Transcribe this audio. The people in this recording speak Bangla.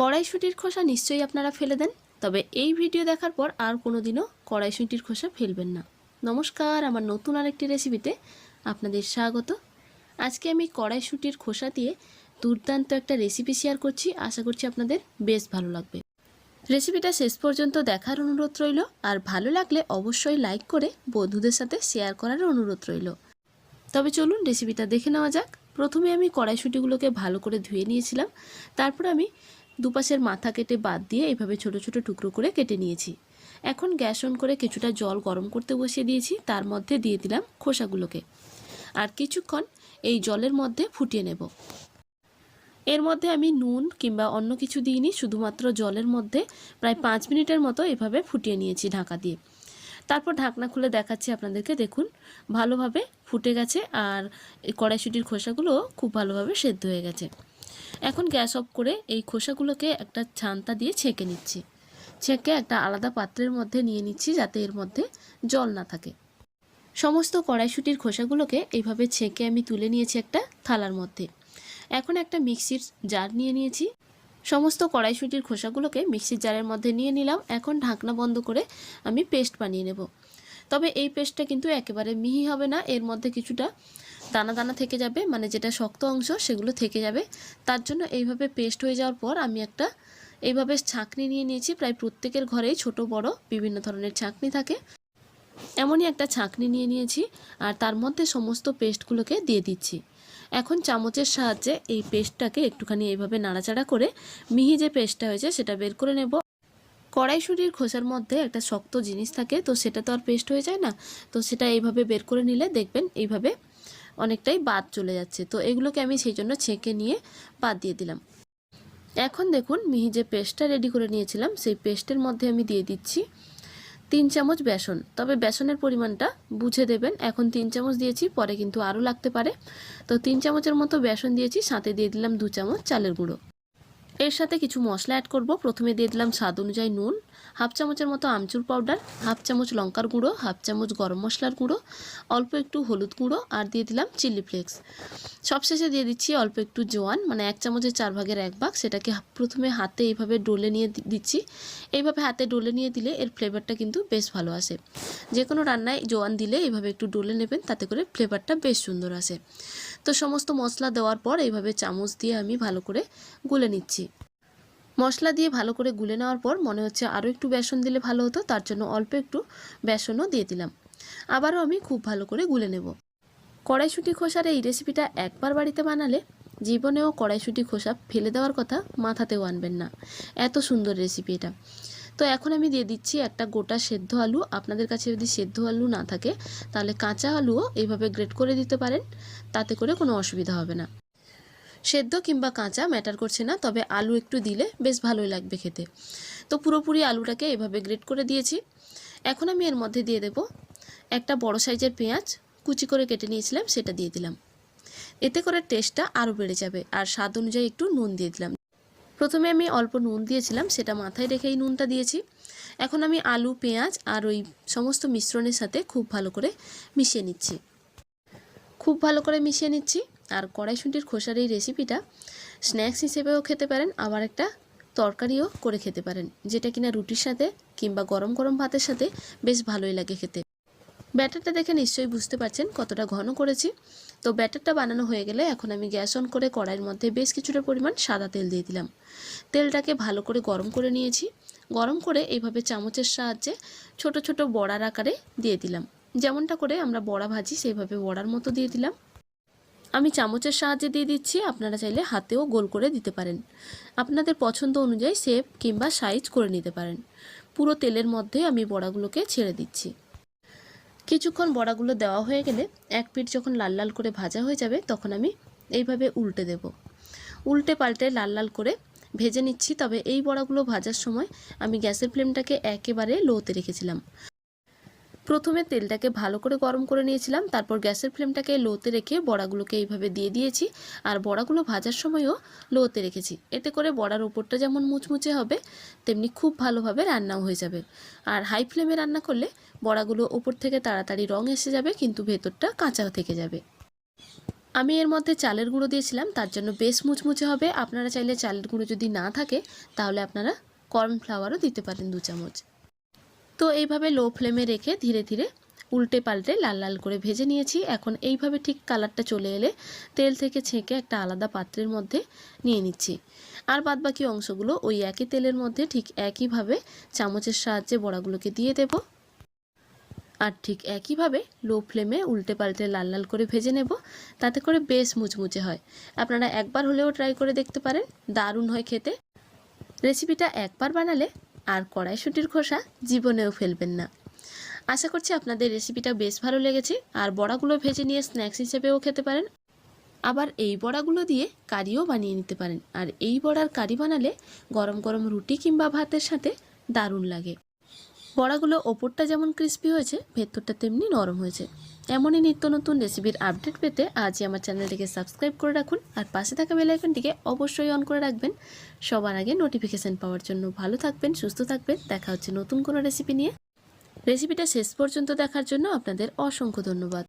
কড়াইশুঁটির খোসা নিশ্চয়ই আপনারা ফেলে দেন, তবে এই ভিডিও দেখার পর আর কোনো দিনও কড়াইশুঁটির খোসা ফেলবেন না। নমস্কার, আমার নতুন আরেকটি রেসিপিতে আপনাদের স্বাগত। আজকে আমি কড়াইশুঁটির খোসা দিয়ে দুর্দান্ত একটা রেসিপি শেয়ার করছি, আশা করছি আপনাদের বেশ ভালো লাগবে। রেসিপিটা শেষ পর্যন্ত দেখার অনুরোধ রইল, আর ভালো লাগলে অবশ্যই লাইক করে বন্ধুদের সাথে শেয়ার করার অনুরোধ রইল। তবে চলুন রেসিপিটা দেখে নেওয়া যাক। প্রথমে আমি কড়াইশুঁটিগুলোকে ভালো করে ধুয়ে নিয়েছিলাম, তারপর আমি দুপাশের মাথা কেটে বাদ দিয়ে এইভাবে ছোট ছোট টুকরো করে কেটে নিয়েছি। এখন গ্যাস অন করে কিছুটা জল গরম করতে বসিয়ে দিয়েছি, তার মধ্যে দিয়ে দিলাম খোসাগুলোকে। আর কিছুক্ষণ এই জলের মধ্যে ফুটিয়ে নেব। এর মধ্যে আমি নুন কিংবা অন্য কিছু দিইনি, শুধুমাত্র জলের মধ্যে প্রায় পাঁচ মিনিটের মতো এভাবে ফুটিয়ে নিয়েছি ঢাকা দিয়ে। তারপর ঢাকনা খুলে দেখাচ্ছি আপনাদেরকে, দেখুন, ভালোভাবে ফুটে গেছে আর কড়াইশুটির খোসাগুলো খুব ভালোভাবে সেদ্ধ হয়ে গেছে। এখন গ্যাস অফ করে এই খোসাগুলোকে একটা ছান্তা দিয়ে ছেঁকে নিচ্ছি। ছেঁকে একটা আলাদা পাত্রের মধ্যে নিয়ে নিচ্ছি যাতে এর মধ্যে জল না থাকে। সমস্ত কড়াইশুটির খোসাগুলোকে এইভাবে ছেঁকে আমি তুলে নিয়েছি একটা থালার মধ্যে। এখন একটা মিক্সির জার নিয়ে নিয়েছি। সমস্ত কড়াইশুটির খোসাগুলোকে মিক্সির জারের মধ্যে নিয়ে নিলাম। এখন ঢাকনা বন্ধ করে আমি পেস্ট বানিয়ে নেব। তবে এই পেস্টটা কিন্তু একেবারে মিহি হবে না। এর মধ্যে কিছুটা দানা দানা থেকে যাবে মানে যেটা শক্ত অংশ সেগুলো থেকে যাবে। তার জন্য এইভাবে পেস্ট হয়ে যাওয়ার পর আমি একটা এইভাবে ছাঁকনি নিয়ে নিয়েছি, প্রায় প্রত্যেকের ঘরেই ছোট, বড় বিভিন্ন ধরনের ছাঁকনি থাকে। এমনই একটা ছাঁকনি নিয়ে নিয়েছি আর তার মধ্যে সমস্ত পেস্টগুলোকে দিয়ে দিচ্ছি। এখন চামচের সাহায্যে এই পেস্টটাকে একটুখানি এইভাবে নাড়াচাড়া করে মিহি যে পেস্টটা হয়েছে সেটা বের করে নেব। কড়াইশুটির খোসার মধ্যে একটা শক্ত জিনিস থাকে, তো সেটা তো আর পেস্ট হয়ে যায় না, তো সেটা এইভাবে বের করে নিলে দেখবেন এইভাবে অনেকটাই বাদ চলে যাচ্ছে। তো এগুলোকে আমি সেই জন্য ছেঁকে নিয়ে বাদ দিয়ে দিলাম। এখন দেখুন, মিহি যে পেস্টটা রেডি করে নিয়েছিলাম, সেই পেস্টের মধ্যে আমি দিয়ে দিচ্ছি তিন চামচ বেসন। তবে বেসনের পরিমাণটা বুঝে দেবেন। এখন তিন চামচ দিয়েছি, পরে কিন্তু আরও লাগতে পারে। তো তিন চামচের মতো বেসন দিয়েছি, সাথে দিয়ে দিলাম দু চামচ চালের গুঁড়ো। এর সাথে কিছু মশলা অ্যাড করব। প্রথমে দিয়ে দিলাম স্বাদ অনুযায়ী নুন হাফ চামচের মতো আমচুর পাউডার হাফ চামচ লঙ্কার গুঁড়ো, হাফ চামচ গরম মশলার গুঁড়ো, অল্প একটু হলুদ গুঁড়ো আর দিয়ে দিলাম চিলি ফ্লেক্স সবশেষে দিয়ে দিচ্ছি অল্প একটু জোয়ান মানে এক চামচের চার ভাগের এক ভাগ, সেটাকে প্রথমে হাতে এইভাবে ডলে নিয়ে দিচ্ছি। এইভাবে হাতে ডলে নিয়ে দিলে এর ফ্লেভারটা কিন্তু বেশ ভালো আসে। যে কোনো রান্নায় জোয়ান দিলে এইভাবে একটু ডলে নেবেন, তাতে করে ফ্লেভারটা বেশ সুন্দর আসে। তো সমস্ত মশলা দেওয়ার পর এইভাবে চামচ দিয়ে আমি ভালো করে গুলে নিচ্ছি। মশলা দিয়ে ভালো করে গুলে নেওয়ার পর মনে হচ্ছে আরও একটু বেসন দিলে ভালো হতো, তার জন্য অল্প একটু বেসনও দিয়ে দিলাম। আবারও আমি খুব ভালো করে গুলে নেব। কড়াইশুঁটি খোসার এই রেসিপিটা একবার বাড়িতে বানালে জীবনেও কড়াইশুঁটি খোসা ফেলে দেওয়ার কথা মাথাতেও আনবেন না। এত সুন্দর রেসিপি এটা। তো এখন আমি দিয়ে দিচ্ছি একটা গোটা সেদ্ধ আলু। আপনাদের কাছে যদি সেদ্ধ আলু না থাকে, তাহলে কাঁচা আলুও এইভাবে গ্রেট করে দিতে পারেন, তাতে করে কোনো অসুবিধা হবে না। সেদ্ধ কিংবা কাঁচা ম্যাটার করছে না, তবে আলু একটু দিলে বেশ ভালোই লাগবে খেতে। তো পুরোপুরি আলুটাকে এভাবে গ্রেট করে দিয়েছি। এখন আমি এর মধ্যে দিয়ে দেব একটা বড় সাইজের পেঁয়াজ, কুচি করে কেটে নিয়েছিলাম, সেটা দিয়ে দিলাম। এতে করে টেস্টটা আরও বেড়ে যাবে, আর স্বাদ অনুযায়ী একটু নুন দিয়ে দিলাম। প্রথমে আমি অল্প নুন দিয়েছিলাম, সেটা মাথায় রেখে এই নুনটা দিয়েছি। এখন আমি আলু, পেঁয়াজ আর ওই সমস্ত মিশ্রণের সাথে খুব ভালো করে মিশিয়ে নিচ্ছি। খুব ভালো করে মিশিয়ে নিচ্ছি। আর কড়াইশুঁটির খোসার এই রেসিপিটা স্ন্যাক্স হিসেবেও খেতে পারেন, আবার একটা তরকারিও করে খেতে পারেন, যেটা কিনা রুটির সাথে কিংবা গরম গরম ভাতের সাথে বেশ ভালোই লাগে খেতে। ব্যাটারটা দেখে নিশ্চয়ই বুঝতে পারছেন কতটা ঘন করেছি। তো ব্যাটারটা বানানো হয়ে গেলে এখন আমি গ্যাস অন করে কড়াইয়ের মধ্যে বেশ কিছুটা পরিমাণ সাদা তেল দিয়ে দিলাম। তেলটাকে ভালো করে গরম করে নিয়েছি। গরম করে এইভাবে চামচের সাহায্যে ছোট ছোট বড়ার আকারে দিয়ে দিলাম। যেমনটা করে আমরা বড়া ভাজি সেইভাবে বড়ার মতো দিয়ে দিলাম। আমি চামচের সাহায্যে দিয়ে দিচ্ছি, আপনারা চাইলে হাতেও গোল করে দিতে পারেন। আপনাদের পছন্দ অনুযায়ী শেপ কিংবা সাইজ করে নিতে পারেন। পুরো তেলের মধ্যে আমি বড়াগুলোকে ছেড়ে দিচ্ছি। কিছুক্ষণ বড়াগুলো দেওয়া হয়ে গেলে এক পিঠ যখন লাল লাল করে ভাজা হয়ে যাবে, তখন আমি এইভাবে উল্টে দেব। উল্টে পাল্টে লাল লাল করে ভেজে নিচ্ছি, তবে এই বড়াগুলো ভাজার সময় আমি গ্যাসের ফ্লেমটাকে একেবারে লোতে রেখেছিলাম। প্রথমে তেলটাকে ভালো করে গরম করে নিয়েছিলাম, তারপর গ্যাসের ফ্লেমটাকে লোতে রেখে বড়াগুলোকে এইভাবে দিয়ে দিয়েছি। আর বড়াগুলো ভাজার সময়ও লোতে রেখেছি। এতে করে বড়ার উপরটা যেমন মুচমুচে হবে, তেমনি খুব ভালোভাবে রান্নাও হয়ে যাবে। আর হাই ফ্লেমে রান্না করলে বড়াগুলো ওপর থেকে তাড়াতাড়ি রং এসে যাবে, কিন্তু ভেতরটা কাঁচা থেকে যাবে। আমি এর মধ্যে চালের গুঁড়ো দিয়েছিলাম, তার জন্য বেশ মুচমুচে হবে। আপনারা চাইলে চালের গুঁড়ো যদি না থাকে, তাহলে আপনারা কর্নফ্লাওয়ারও দিতে পারেন দু চামচ। তো এইভাবে লো ফ্লেমে রেখে ধীরে ধীরে উল্টে পাল্টে লাল লাল করে ভেজে নিয়েছি। এখন এইভাবে ঠিক কালারটা চলে এলে তেল থেকে ছেঁকে একটা আলাদা পাত্রের মধ্যে নিয়ে নিচ্ছি। আর বাদবাকি অংশগুলো ওই একই তেলের মধ্যে ঠিক একইভাবে চামচের সাহায্যে বড়াগুলোকে দিয়ে দেব। আর ঠিক একইভাবে লো ফ্লেমে উল্টে পাল্টে লাল লাল করে ভেজে নেব। তাতে করে বেশ মুচমুচে হয়। আপনারা একবার হলেও ট্রাই করে দেখতে পারেন। দারুণ হয় খেতে। রেসিপিটা একবার বানালে আর কড়াইশুটির খোসা জীবনেও ফেলবেন না। আশা করছি আপনাদের রেসিপিটা বেশ ভালো লেগেছে। আর বড়াগুলো ভেজে নিয়ে স্ন্যাক্স হিসেবেও খেতে পারেন। আবার এই বড়াগুলো দিয়ে কারিও বানিয়ে নিতে পারেন। আর এই বড়ার কারি বানালে গরম গরম রুটি কিংবা ভাতের সাথে দারুণ লাগে। বড়াগুলো ওপরটা যেমন ক্রিস্পি হয়েছে, ভেতরটা তেমনি নরম হয়েছে। এমনই নিত্য নতুন রেসিপির আপডেট পেতে আজই আমার চ্যানেলটিকে সাবস্ক্রাইব করে রাখুন আর পাশে থাকা বেল আইকনটিকে অবশ্যই অন করে রাখবেন। সবার আগে নোটিফিকেশান পাওয়ার জন্য ভালো থাকবেন, সুস্থ থাকবেন। দেখা হচ্ছে নতুন কোনো রেসিপি নিয়ে। রেসিপিটা শেষ পর্যন্ত দেখার জন্য আপনাদের অসংখ্য ধন্যবাদ।